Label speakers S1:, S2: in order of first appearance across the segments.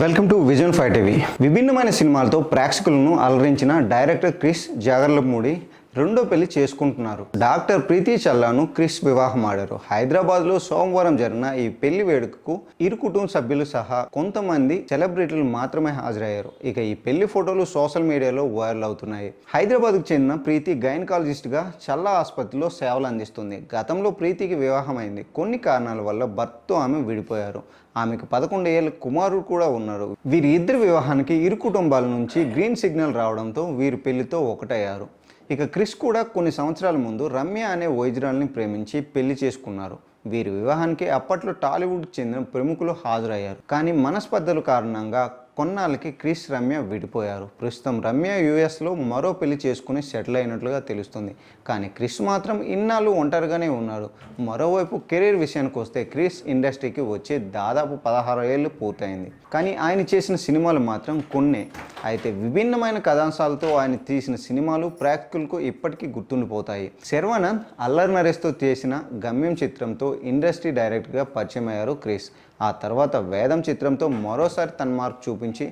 S1: Welcome to vision five TV. విభిన్నమైన సినిమాలతో ప్రేక్షకులను అలరించిన డైరెక్టర్ క్రిస్ జాగర్లమూడి రెండో పెళ్ళి చేసుకుంటున్నారు. డాక్టర్ ప్రీతి చల్లాను క్రిస్ వివాహం ఆడారు. హైదరాబాద్లో సోమవారం జరిగిన ఈ పెళ్ళి వేడుకకు ఇరు కుటుంబ సభ్యులు సహా కొంతమంది సెలబ్రిటీలు మాత్రమే హాజరయ్యారు. ఇక ఈ పెళ్ళి ఫోటోలు సోషల్ మీడియాలో వైరల్ అవుతున్నాయి. హైదరాబాద్కు చెందిన ప్రీతి గైనకాలజిస్ట్గా చల్లా ఆసుపత్రిలో సేవలు అందిస్తుంది. గతంలో ప్రీతికి వివాహం అయింది కొన్ని కారణాల వల్ల భర్తతో ఆమె విడిపోయారు. ఆమెకు పదకొండు ఏళ్ళ కుమారుడు కూడా ఉన్నారు. వీరి ఇద్దరి వివాహానికి ఇరు కుటుంబాల నుంచి గ్రీన్ సిగ్నల్ రావడంతో వీరి పెళ్ళితో ఒకటయ్యారు. ఇక క్రిష్ కూడా కొన్ని సంవత్సరాల ముందు రమ్య అనే వైద్యురాల్ని ప్రేమించి పెళ్ళి చేసుకున్నారు. వీరి వివాహానికి అప్పట్లో టాలీవుడ్కి చెందిన ప్రముఖులు హాజరయ్యారు. కానీ మనస్పర్ధల కారణంగా కొన్నాళ్ళకి క్రిష్ రమ్య విడిపోయారు. ప్రస్తుతం రమ్య యుఎస్లో మరో పెళ్ళి చేసుకుని సెటిల్ అయినట్లుగా తెలుస్తుంది. కానీ క్రిష్ మాత్రం ఇన్నాళ్ళు ఒంటరిగానే ఉన్నారు మరోవైపు కెరీర్ విషయానికి వస్తే క్రిష్ ఇండస్ట్రీకి వచ్చే దాదాపు పదహారు ఏళ్ళు పూర్తయింది. కానీ ఆయన చేసిన సినిమాలు మాత్రం కొన్నే. అయితే విభిన్నమైన కథాంశాలతో ఆయన తీసిన సినిమాలు ప్రేక్షకులకు ఇప్పటికీ గుర్తుండిపోతాయి. శర్వానంద్ అల్లర్ నరేష్తో చేసిన గమ్యం చిత్రంతో ఇండస్ట్రీ డైరెక్టర్గా పరిచయం అయ్యారు క్రిష్ ఆ తర్వాత వేదం చిత్రంతో మరోసారి తన మార్క్ చూపించి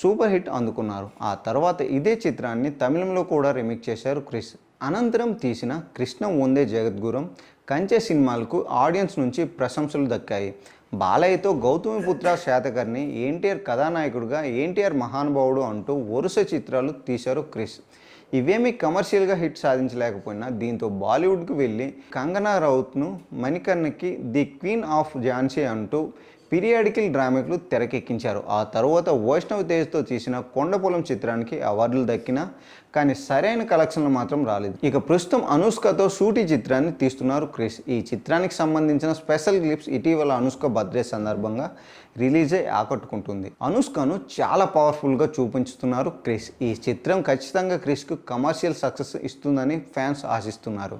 S1: సూపర్ హిట్ అందుకున్నారు. ఆ తర్వాత ఇదే చిత్రాన్ని తమిళంలో కూడా రిమిక్ చేశారు క్రిష్ అనంతరం తీసిన కృష్ణ ఉందే జగద్గురం కంచె సినిమాలకు ఆడియన్స్ నుంచి ప్రశంసలు దక్కాయి. బాలయ్యతో గౌతమిపుత్ర శాతకర్ణి ఎన్టీఆర్ కథానాయకుడిగా ఎన్టీఆర్ మహానుభావుడు అంటూ వరుస చిత్రాలు తీశారు క్రిష్. ఇవేమీ కమర్షియల్గా హిట్ సాధించలేకపోయినా దీంతో బాలీవుడ్కి వెళ్ళి Kangana రౌత్ను Manikarnika the queen of Jhansi అంటూ పీరియాడికల్ డ్రామాకులు తెరకెక్కించారు. ఆ తర్వాత వైష్ణవ్ తేజ్తో తీసిన కొండపొలం చిత్రానికి అవార్డులు దక్కిన కానీ సరైన కలెక్షన్లు మాత్రం రాలేదు. ఇక ప్రస్తుతం అనుష్కతో షూటీ చిత్రాన్ని తీస్తున్నారు క్రిష్. ఈ చిత్రానికి సంబంధించిన స్పెషల్ క్లిప్స్ ఇటీవల అనుష్క బర్త్డే సందర్భంగా రిలీజ్ అయి ఆకట్టుకుంటుంది. అనుష్కను చాలా పవర్ఫుల్గా చూపించుతున్నారు క్రిష్. ఈ చిత్రం ఖచ్చితంగా క్రిష్కు కమర్షియల్ సక్సెస్ ఇస్తుందని ఫ్యాన్స్ ఆశిస్తున్నారు.